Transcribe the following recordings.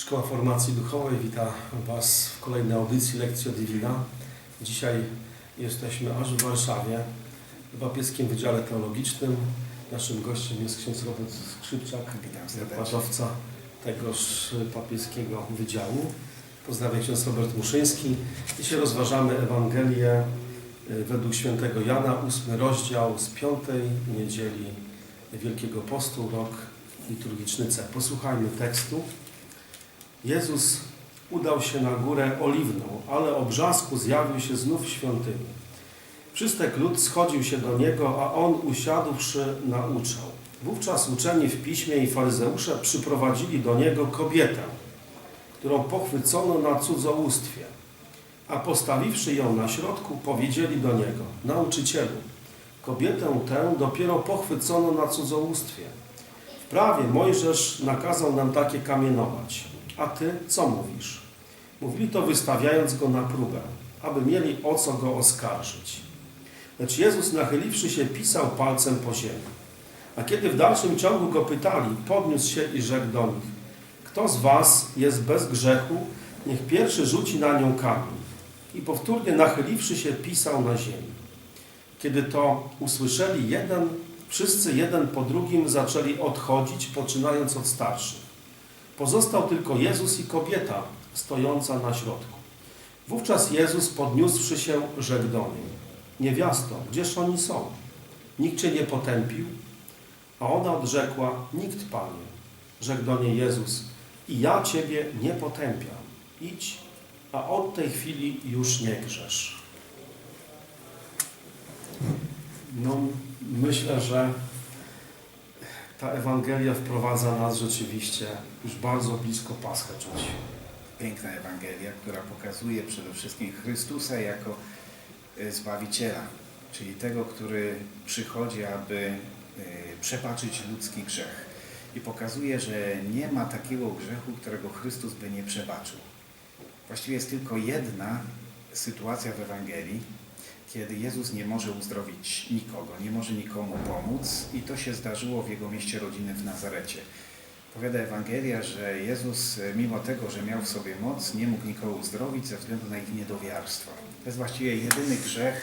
Szkoła Formacji Duchowej wita Was w kolejnej audycji Lekcja Divina. Dzisiaj jesteśmy aż w Warszawie, w Papieskim Wydziale Teologicznym. Naszym gościem jest ksiądz Robert Skrzypczak, wykładowca tegoż papieskiego wydziału. Pozdrawiam ksiądz Robert Muszyński. Dzisiaj rozważamy Ewangelię y, według świętego Jana, ósmy rozdział z piątej niedzieli Wielkiego Postu, rok liturgiczny C. Posłuchajmy tekstu. Jezus udał się na górę Oliwną, ale o brzasku zjawił się znów w świątyni. Wszystek lud schodził się do niego, a on usiadłszy nauczał. Wówczas uczeni w piśmie i faryzeusze przyprowadzili do niego kobietę, którą pochwycono na cudzołóstwie. A postawiwszy ją na środku, powiedzieli do niego: Nauczycielu, kobietę tę dopiero pochwycono na cudzołóstwie. W prawie Mojżesz nakazał nam takie kamienować. A ty co mówisz? Mówili to wystawiając go na próbę, aby mieli o co go oskarżyć. Lecz Jezus nachyliwszy się pisał palcem po ziemi. A kiedy w dalszym ciągu go pytali, podniósł się i rzekł do nich: Kto z was jest bez grzechu, niech pierwszy rzuci na nią kamień. I powtórnie nachyliwszy się pisał na ziemi. Kiedy to usłyszeli jeden, wszyscy jeden po drugim zaczęli odchodzić, poczynając od starszych. Pozostał tylko Jezus i kobieta stojąca na środku. Wówczas Jezus podniósłszy się, rzekł do niej: Niewiasto, gdzież oni są? Nikt cię nie potępił? A ona odrzekła: Nikt, Panie. Rzekł do niej Jezus: I ja ciebie nie potępiam. Idź, a od tej chwili już nie grzesz. No, myślę, że ta Ewangelia wprowadza nas rzeczywiście już bardzo blisko Paschę czuć. Piękna Ewangelia, która pokazuje przede wszystkim Chrystusa jako e, Zbawiciela, czyli tego, który przychodzi, aby e, przebaczyć ludzki grzech. I pokazuje, że nie ma takiego grzechu, którego Chrystus by nie przebaczył. Właściwie jest tylko jedna sytuacja w Ewangelii, kiedy Jezus nie może uzdrowić nikogo, nie może nikomu pomóc i to się zdarzyło w jego mieście rodziny w Nazarecie. Powiada Ewangelia, że Jezus, e, mimo tego, że miał w sobie moc, nie mógł nikogo uzdrowić ze względu na ich niedowiarstwo. To jest właściwie jedyny grzech,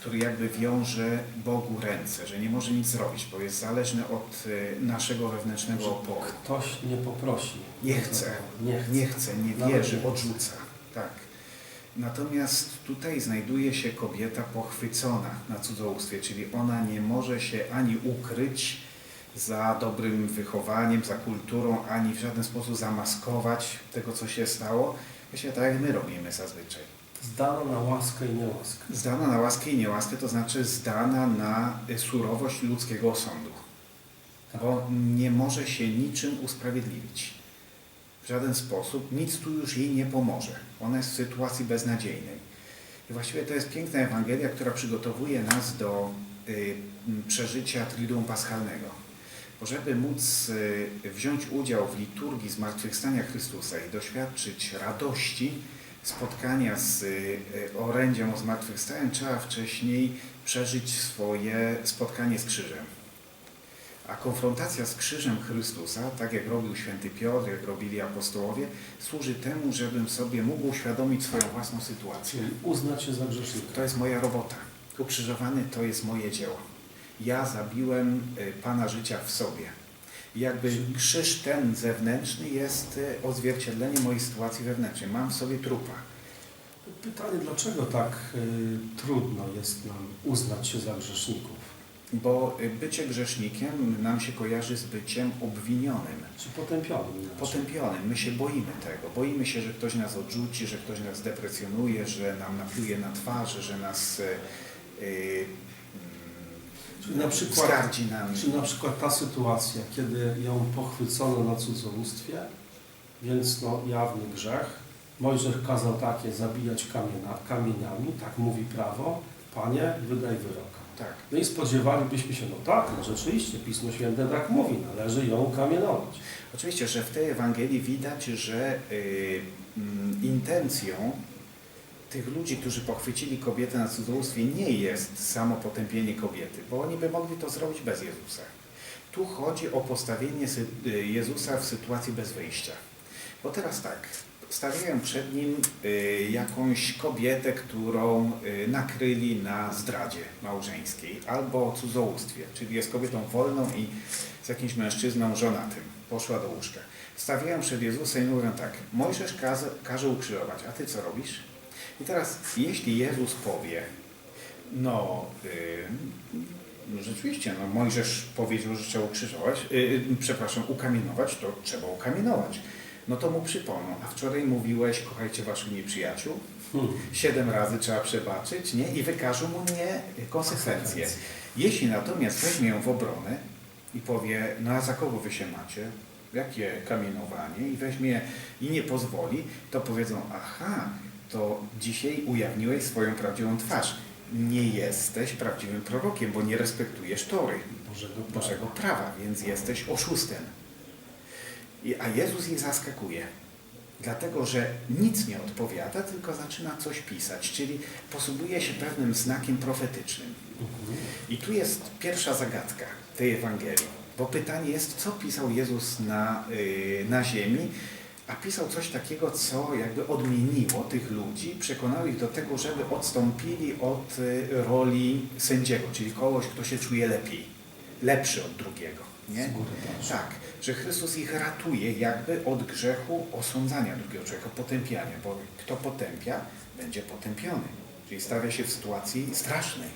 który jakby wiąże Bogu ręce, że nie może nic zrobić, bo jest zależny od e, naszego wewnętrznego oporu. Ktoś nie poprosi. Nie chce, Nie chce. nie chce, nie wierzy, odrzuca. Tak. Natomiast tutaj znajduje się kobieta pochwycona na cudzołóstwie, czyli ona nie może się ani ukryć za dobrym wychowaniem, za kulturą, ani w żaden sposób zamaskować tego, co się stało. Właśnie tak jak my robimy zazwyczaj. Zdano na łaskę i niełaskę. Zdana na łaskę i niełaskę, to znaczy zdana na y, surowość ludzkiego osądu. Bo nie może się niczym usprawiedliwić. W żaden sposób, nic tu już jej nie pomoże. Ona jest w sytuacji beznadziejnej. I właściwie to jest piękna Ewangelia, która przygotowuje nas do y, przeżycia Triduum Paschalnego. Bo żeby móc y, wziąć udział w liturgii Zmartwychwstania Chrystusa i doświadczyć radości spotkania z y, orędzią o zmartwychwstaniu, trzeba wcześniej przeżyć swoje spotkanie z krzyżem. A konfrontacja z krzyżem Chrystusa, tak jak robił święty Piotr, jak robili apostołowie, służy temu, żebym sobie mógł uświadomić swoją własną sytuację. Czyli uznać się za grzesznika. To jest moja robota. Ukrzyżowany to jest moje dzieło. Ja zabiłem y, Pana życia w sobie. Jakby krzyż ten zewnętrzny jest y, odzwierciedleniem mojej sytuacji wewnętrznej. Mam w sobie trupa. Pytanie, dlaczego tak y, trudno jest nam uznać się za grzeszników? Bo bycie grzesznikiem nam się kojarzy z byciem obwinionym, Czy potępionym? potępionym. My się boimy tego. Boimy się, że ktoś nas odrzuci, że ktoś nas deprecjonuje, że nam napluje na twarzy, że nas y, y, Czyli na przykład, skardzi nami. czy na przykład ta sytuacja, kiedy ją pochwycono na cudzołóstwie, więc no, jawny grzech, Mojżesz kazał takie zabijać kamienia, kamieniami, tak mówi prawo, Panie, wydaj wyrok. Tak. No i spodziewalibyśmy się, no tak, no rzeczywiście, Pismo Święte tak mówi, należy ją kamienować. Oczywiście, że w tej Ewangelii widać, że y, mm, intencją tych ludzi, którzy pochwycili kobietę na cudzołóstwie, nie jest samo potępienie kobiety, bo oni by mogli to zrobić bez Jezusa. Tu chodzi o postawienie y, Jezusa w sytuacji bez wyjścia. Bo teraz tak, stawiają przed nim y, jakąś kobietę, którą y, nakryli na zdradzie małżeńskiej albo cudzołóstwie, czyli jest kobietą wolną i z jakimś mężczyzną żonatym. Poszła do łóżka. Stawiają przed Jezusem i mówią tak, Mojżesz każe, każe ukrzyżować, a ty co robisz? I teraz, jeśli Jezus powie, no, y, no rzeczywiście, no Mojżesz powiedział, że trzeba ukrzyżować, y, y, przepraszam, ukamienować, to trzeba ukamienować. No to mu przypomną, a wczoraj mówiłeś, kochajcie waszych nieprzyjaciół, Hmm. siedem razy trzeba przebaczyć, nie? I wykażą mu nie konsekwencje. Jeśli natomiast weźmie ją w obronę i powie, no a za kogo wy się macie? Jakie kamienowanie? I weźmie i nie pozwoli, to powiedzą, aha, to dzisiaj ujawniłeś swoją prawdziwą twarz. Nie jesteś prawdziwym prorokiem, bo nie respektujesz Tory, Bożego, Bożego prawa, więc jesteś oszustem. A Jezus ich zaskakuje. Dlatego, że nic nie odpowiada, tylko zaczyna coś pisać, czyli posługuje się pewnym znakiem profetycznym. I tu jest pierwsza zagadka tej Ewangelii, bo pytanie jest, co pisał Jezus na, yy, na ziemi, a pisał coś takiego, co jakby odmieniło tych ludzi, przekonało ich do tego, żeby odstąpili od y, roli sędziego, czyli kogoś, kto się czuje lepiej, lepszy od drugiego. Nie? Z góry patrzę. Tak, że Chrystus ich ratuje jakby od grzechu osądzania drugiego człowieka, potępiania, bo kto potępia, będzie potępiony. Czyli stawia się w sytuacji strasznej.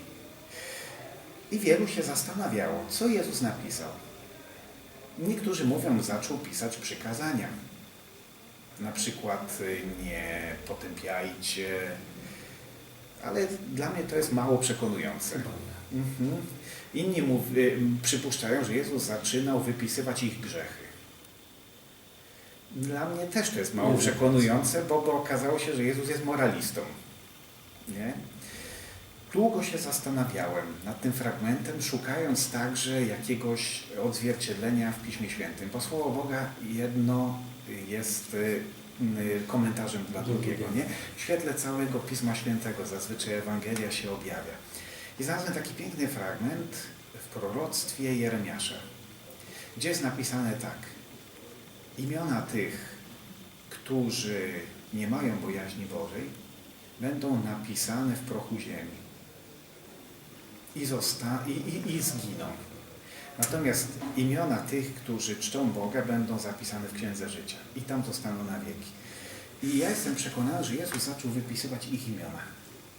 I wielu się zastanawiało, co Jezus napisał. Niektórzy mówią, zaczął pisać przykazania. Na przykład y, nie potępiajcie, ale dla mnie to jest mało przekonujące. Mhm. Inni mów, y, przypuszczają, że Jezus zaczynał wypisywać ich grzechy. Dla mnie też to jest mało Nie. przekonujące, bo, bo okazało się, że Jezus jest moralistą. Nie? Długo się zastanawiałem nad tym fragmentem, szukając także jakiegoś odzwierciedlenia w Piśmie Świętym. Bo Słowo Boga jedno jest y, komentarzem dla drugiego. Nie? W świetle całego Pisma Świętego zazwyczaj Ewangelia się objawia. I znalazłem taki piękny fragment w proroctwie Jeremiasza, gdzie jest napisane tak. Imiona tych, którzy nie mają bojaźni Bożej, będą napisane w prochu ziemi i, zosta- i, i, i zginą. Natomiast imiona tych, którzy czczą Boga, będą zapisane w Księdze Życia i tam zostaną na wieki. I ja jestem przekonany, że Jezus zaczął wypisywać ich imiona.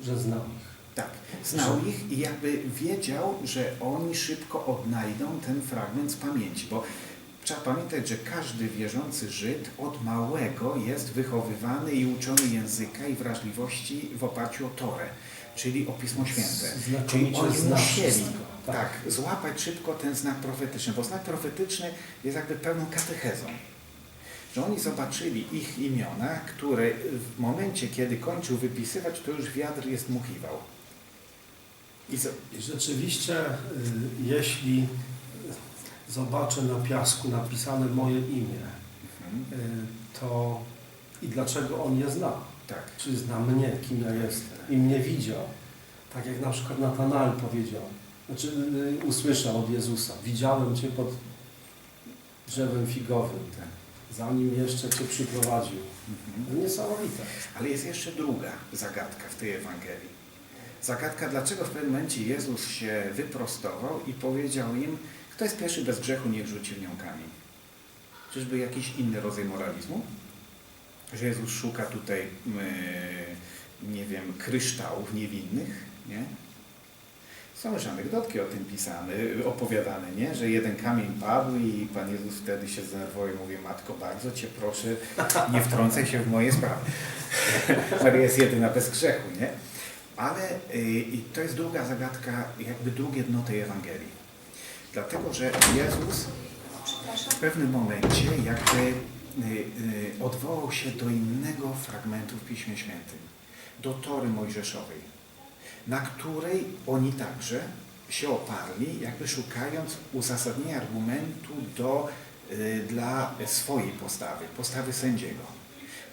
Że znał ich. Tak, znał ich i jakby wiedział, że oni szybko odnajdą ten fragment z pamięci, bo trzeba pamiętać, że każdy wierzący Żyd od małego jest wychowywany i uczony języka i wrażliwości w oparciu o Torę, czyli o Pismo Święte. Czyli oni musieli wszystko. tak, złapać szybko ten znak profetyczny, bo znak profetyczny jest jakby pełną katechezą. Że oni zobaczyli ich imiona, które w momencie, kiedy kończył wypisywać, to już wiatr je dmuchiwał. I rzeczywiście, y, jeśli zobaczę na piasku napisane moje imię, Mhm. y, to i dlaczego on je zna? Tak. Czy zna mnie, kim ja jestem? I mnie widział. Tak jak na przykład Natanael powiedział, znaczy y, usłyszał od Jezusa, widziałem Cię pod drzewem figowym, tak. zanim jeszcze Cię przyprowadził. Mhm. Niesamowite. Ale jest jeszcze druga zagadka w tej Ewangelii. Zagadka, dlaczego w pewnym momencie Jezus się wyprostował i powiedział im, kto jest pierwszy bez grzechu, niech rzuci w nią kamień. Czyżby jakiś inny rodzaj moralizmu? Że Jezus szuka tutaj, yy, nie wiem, kryształów niewinnych, nie? Są już anegdotki o tym pisane, opowiadane, nie? Że jeden kamień padł i Pan Jezus wtedy się zdenerwował i mówi, Matko, bardzo Cię proszę, nie wtrącaj się w moje sprawy. Maria jest jedyna bez grzechu, nie? Ale y, i to jest druga zagadka, jakby drugie dno tej Ewangelii. Dlatego, że Jezus w pewnym momencie jakby y, y, odwołał się do innego fragmentu w Piśmie Świętym, do Tory Mojżeszowej, na której oni także się oparli, jakby szukając uzasadnienia argumentu do, dla swojej postawy, postawy sędziego.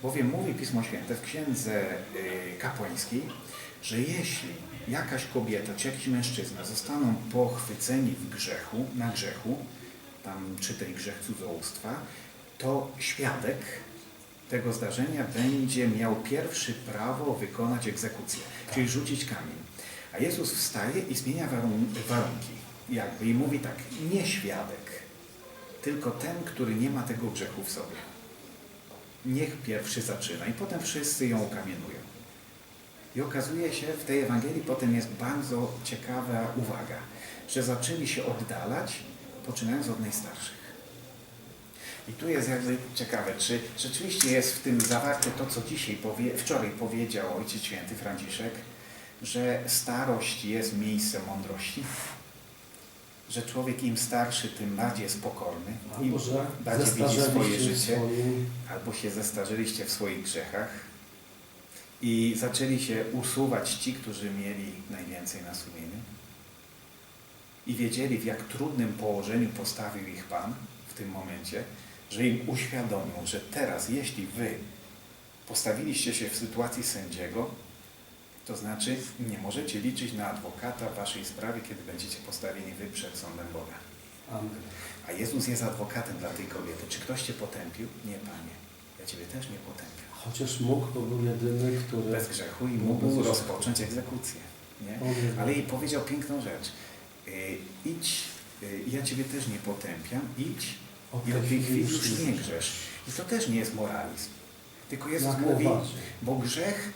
Bowiem mówi Pismo Święte w Księdze Kapłańskiej, że jeśli jakaś kobieta czy jakiś mężczyzna zostaną pochwyceni w grzechu, na grzechu, tam czytaj grzech cudzołóstwa, to świadek tego zdarzenia będzie miał pierwszy prawo wykonać egzekucję, czyli rzucić kamień. A Jezus wstaje i zmienia warun- warunki. Jakby i mówi tak, nie świadek, tylko ten, który nie ma tego grzechu w sobie. Niech pierwszy zaczyna i potem wszyscy ją ukamienują. I okazuje się, w tej Ewangelii potem jest bardzo ciekawa uwaga, że zaczęli się oddalać, poczynając od najstarszych. I tu jest jakby ciekawe, czy rzeczywiście jest w tym zawarte to, co dzisiaj powie, wczoraj powiedział Ojciec Święty Franciszek, że starość jest miejscem mądrości, że człowiek im starszy, tym bardziej jest pokorny, im Albo że bardziej widzi swoje zestarzeliście życie, albo się zestarzyliście w swoich grzechach i zaczęli się usuwać ci, którzy mieli najwięcej na sumieniu i wiedzieli, w jak trudnym położeniu postawił ich Pan w tym momencie, że im uświadomił, że teraz, jeśli wy postawiliście się w sytuacji sędziego, to znaczy nie możecie liczyć na adwokata w waszej sprawie, kiedy będziecie postawieni wy przed sądem Boga. Amen. A Jezus jest adwokatem dla tej kobiety. Czy ktoś Cię potępił? Nie, Panie. Ja Ciebie też nie potępiam. Chociaż mógł, bo był jedyny, który... Bez grzechu i mógł rozpocząć egzekucję. Nie? Ale jej powiedział piękną rzecz. Y, idź, y, ja Ciebie też nie potępiam, idź i od tej chwili już nie grzesz. I to też nie jest moralizm. Tylko Jezus mówi, bo grzech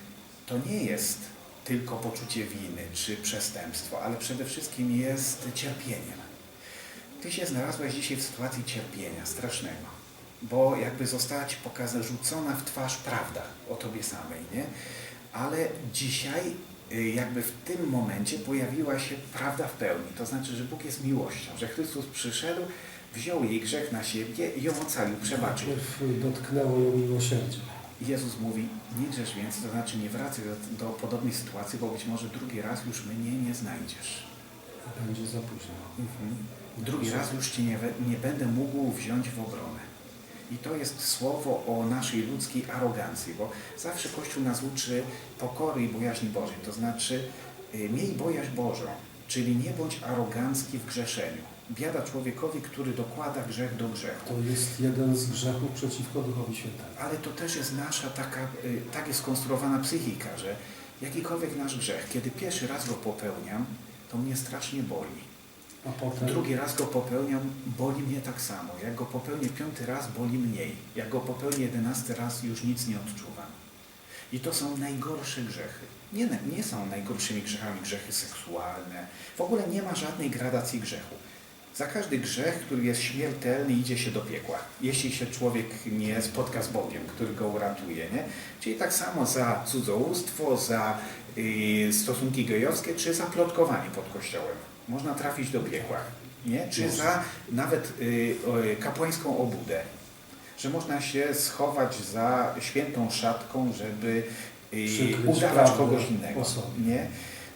to nie jest tylko poczucie winy czy przestępstwo, ale przede wszystkim jest cierpieniem. Ty się znalazłeś dzisiaj w sytuacji cierpienia strasznego, bo jakby została Ci pokazana, rzucona w twarz prawda o Tobie samej, nie? Ale dzisiaj y, jakby w tym momencie pojawiła się prawda w pełni. To znaczy, że Bóg jest miłością, że Chrystus przyszedł, wziął jej grzech na siebie i ją ocalił, przebaczył. Najpierw dotknęło ją miłosierdzie. Jezus mówi, nie grzesz więcej, to znaczy nie wracaj do, do podobnej sytuacji, bo być może drugi raz już mnie nie znajdziesz. Będzie za późno. Mhm. Drugi raz już Cię nie, nie będę mógł wziąć w obronę. I to jest słowo o naszej ludzkiej arogancji, bo zawsze Kościół nas uczy pokory i bojaźni Bożej, to znaczy y, miej bojaźń Bożą, czyli nie bądź arogancki w grzeszeniu. Biada człowiekowi, który dokłada grzech do grzechu. To jest jeden z grzechów przeciwko Duchowi Świętemu. Ale to też jest nasza taka, y, tak jest skonstruowana psychika, że jakikolwiek nasz grzech, kiedy pierwszy raz go popełniam, to mnie strasznie boli. Potem Drugi raz go popełniam, boli mnie tak samo. Jak go popełnię piąty raz, boli mniej. Jak go popełnię jedenasty raz, już nic nie odczuwam. I to są najgorsze grzechy. Nie, nie są najgorszymi grzechami grzechy seksualne. W ogóle nie ma żadnej gradacji grzechu. Za każdy grzech, który jest śmiertelny, idzie się do piekła. Jeśli się człowiek nie spotka z Bogiem, który go uratuje. Nie? Czyli tak samo za cudzołóstwo, za y, stosunki gejowskie, czy za plotkowanie pod kościołem. Można trafić do piekła. Nie? Czy za nawet y, kapłańską obudę. Że można się schować za świętą szatką, żeby y, udawać kogoś innego. Nie?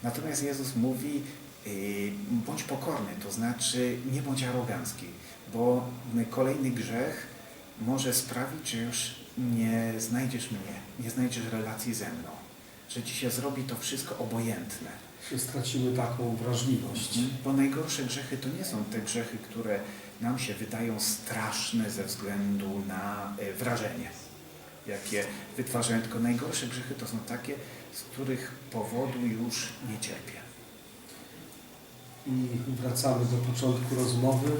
Natomiast Jezus mówi, y, bądź pokorny, to znaczy nie bądź arogancki, bo kolejny grzech może sprawić, że już nie znajdziesz mnie, nie znajdziesz relacji ze mną, że ci się zrobi to wszystko obojętne. Że stracimy taką wrażliwość. Bo najgorsze grzechy to nie są te grzechy, które nam się wydają straszne ze względu na e, wrażenie, jakie wytwarzają, tylko najgorsze grzechy to są takie, z których powodu już nie cierpię. I wracamy do początku rozmowy,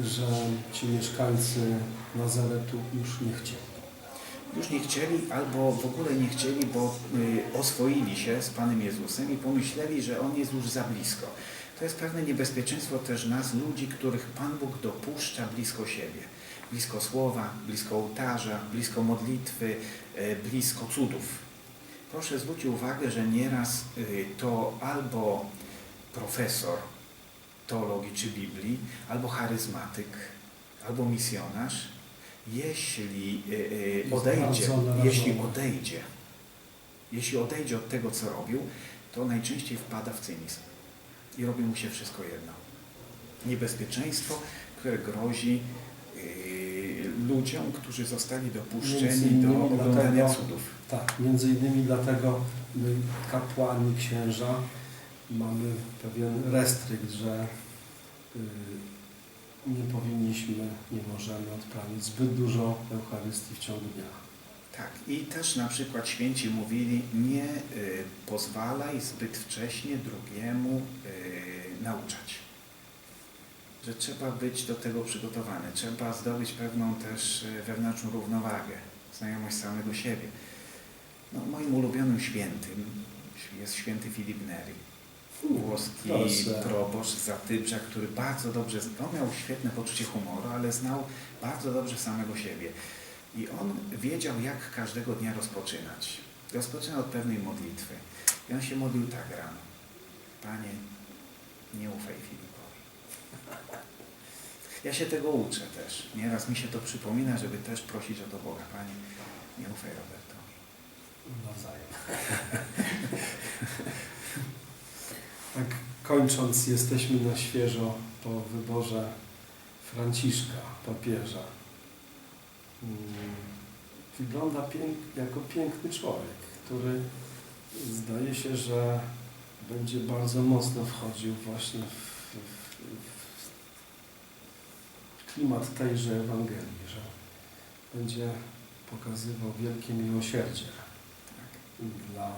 że ci mieszkańcy Nazaretu już nie chcieli. Już nie chcieli albo w ogóle nie chcieli, bo y, oswoili się z Panem Jezusem i pomyśleli, że On jest już za blisko. To jest pewne niebezpieczeństwo też nas, ludzi, których Pan Bóg dopuszcza blisko siebie. Blisko słowa, blisko ołtarza, blisko modlitwy, y, blisko cudów. Proszę zwrócić uwagę, że nieraz y, to albo profesor teologii czy Biblii, albo charyzmatyk, albo misjonarz, jeśli y, Jest odejdzie, jeśli odejdzie, jeśli odejdzie od tego, co robił, to najczęściej wpada w cynizm i robi mu się wszystko jedno. Niebezpieczeństwo, które grozi y, ludziom, którzy zostali dopuszczeni do oglądania dlatego- cudów. Tak, między innymi dlatego my, kapłani, księża, mamy pewien restrykt, że y, nie powinniśmy, nie możemy odprawić zbyt dużo Eucharystii w ciągu dnia. Tak, i też na przykład święci mówili, nie y, pozwalaj zbyt wcześnie drugiemu y, nauczać. Że trzeba być do tego przygotowany, trzeba zdobyć pewną też y, wewnętrzną równowagę, znajomość samego siebie. No, moim ulubionym świętym jest święty Filip Neri, włoski proszę. proboszcz z Zatybcza, który bardzo dobrze, on miał świetne poczucie humoru, ale znał bardzo dobrze samego siebie. I on wiedział, jak każdego dnia rozpoczynać. Rozpoczynał od pewnej modlitwy. I on się modlił tak rano. Panie, nie ufaj Filipowi. Ja się tego uczę też. Nieraz mi się to przypomina, żeby też prosić o to Boga. Panie, nie ufaj Robertowi. Nawzajem. tak kończąc, jesteśmy na świeżo po wyborze Franciszka, papieża. Mm, Wygląda pięk, jako piękny człowiek, który zdaje się, że będzie bardzo mocno wchodził właśnie w, w, w klimat tejże Ewangelii, że będzie pokazywał wielkie miłosierdzie Tak. dla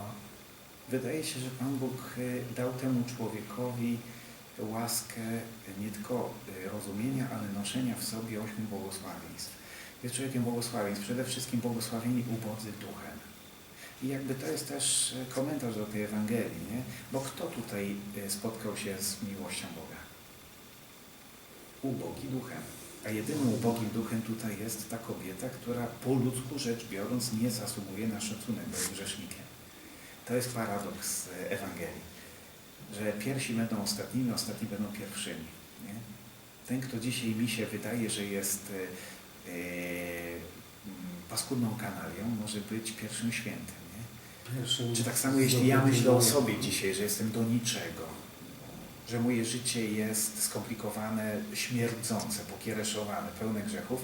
Wydaje się, że Pan Bóg y, dał temu człowiekowi łaskę nie tylko y, rozumienia, ale noszenia w sobie ośmiu błogosławieństw. Jest człowiekiem błogosławieństw, przede wszystkim błogosławieni ubodzy duchem. I jakby to jest też y, komentarz do tej Ewangelii, nie? Bo kto tutaj spotkał się z miłością Boga? Ubogi duchem. A jedynym ubogim duchem tutaj jest ta kobieta, która po ludzku rzecz biorąc nie zasługuje na szacunek, bo jest grzesznikiem. To jest paradoks e, Ewangelii, że pierwsi będą ostatnimi, ostatni będą pierwszymi. Nie? Ten, kto dzisiaj mi się wydaje, że jest mm, paskudną kanalią, może być pierwszym świętym. Pierwszym. Czy tak samo jeśli ja myślę o sobie dzisiaj, że jestem do niczego, że moje życie jest skomplikowane, śmierdzące, pokiereszowane, pełne grzechów,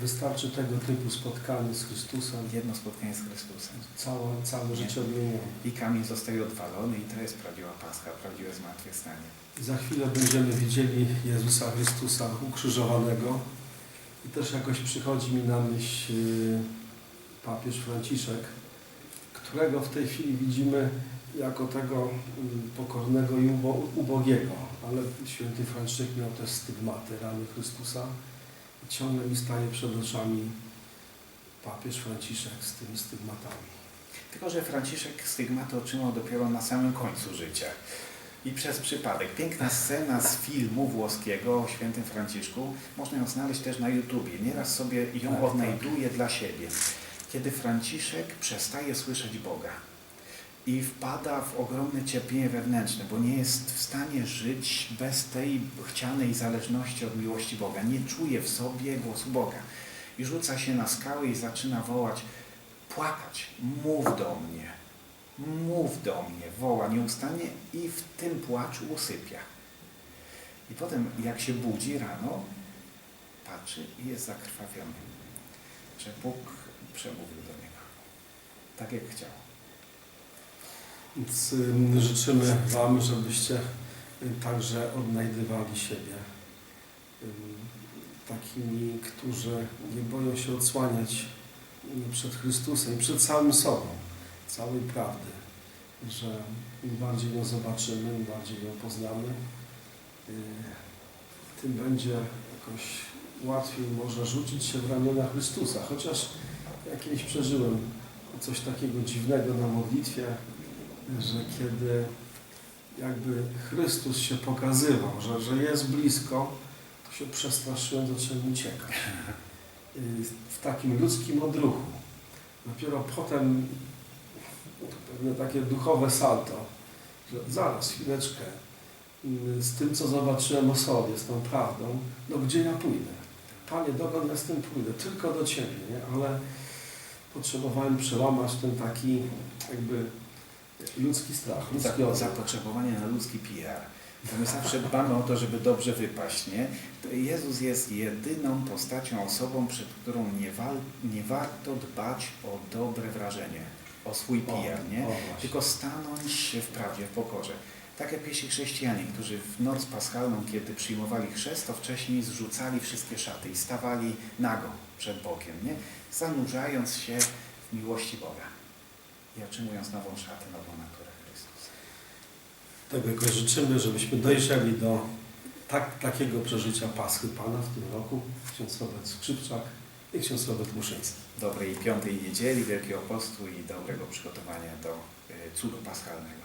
Wystarczy tego typu spotkanie z Chrystusem, jedno spotkanie z Chrystusem. całe, całe życie odmienione. I kamień zostaje odwalony i to jest prawdziwa Pascha, prawdziwe zmartwychwstanie. Za chwilę będziemy widzieli Jezusa Chrystusa ukrzyżowanego i też jakoś przychodzi mi na myśl y, papież Franciszek, którego w tej chwili widzimy jako tego y, pokornego i ubo, ubogiego, ale święty Franciszek miał też stygmaty rany Chrystusa ciągle mi staje przed oczami papież Franciszek z tymi stygmatami. Tylko, że Franciszek stygmaty otrzymał dopiero na samym końcu życia. I przez przypadek. Piękna scena z filmu włoskiego o świętym Franciszku. Można ją znaleźć też na YouTubie. Nieraz sobie ją Tak, odnajduję dla siebie. Kiedy Franciszek przestaje słyszeć Boga i wpada w ogromne cierpienie wewnętrzne, bo nie jest w stanie żyć bez tej chcianej zależności od miłości Boga. Nie czuje w sobie głosu Boga. I rzuca się na skały i zaczyna wołać, płakać. Mów do mnie. Mów do mnie. Woła nieustannie i w tym płaczu usypia. I potem jak się budzi rano, patrzy i jest zakrwawiony. Że Bóg przemówił do niego. Tak jak chciał. Więc ym, życzymy Wam, żebyście y, także odnajdywali siebie ym, takimi, którzy nie boją się odsłaniać y, przed Chrystusem, przed samym sobą, całej prawdy, że im bardziej ją zobaczymy, im bardziej ją poznamy, y, tym będzie jakoś łatwiej może rzucić się w ramiona Chrystusa. Chociaż ja kiedyś przeżyłem coś takiego dziwnego na modlitwie, że kiedy jakby Chrystus się pokazywał, że, że jest blisko, to się przestraszyłem, zacząłem uciekać. W takim ludzkim odruchu. Dopiero potem pewne takie duchowe salto, że zaraz, chwileczkę, z tym, co zobaczyłem o sobie, z tą prawdą, no gdzie ja pójdę? Panie, dokąd ja z tym pójdę? Tylko do Ciebie, nie? Ale potrzebowałem przełamać ten taki jakby ludzki strach, ludzki Za, zapotrzebowanie na ludzki PR. Bo my zawsze dbamy o to, żeby dobrze wypaść, nie? Jezus jest jedyną postacią, osobą, przed którą nie, wal, nie warto dbać o dobre wrażenie, o swój PR, nie? O. Tylko stanąć w prawdzie, w pokorze. Tak jak pierwsi chrześcijanie, którzy w noc paschalną, kiedy przyjmowali chrzest, to wcześniej zrzucali wszystkie szaty i stawali nago przed Bogiem, nie? Zanurzając się w miłości Boga i otrzymując nową szatę, nową naturę Chrystusa. Tego jakoś życzymy, żebyśmy dojrzeli do tak, takiego przeżycia Paschy Pana w tym roku. Ksiądz Robert Skrzypczak i ksiądz Robert Muszyński. Dobrej piątej niedzieli Wielkiego Postu i dobrego przygotowania do y, cudu paschalnego.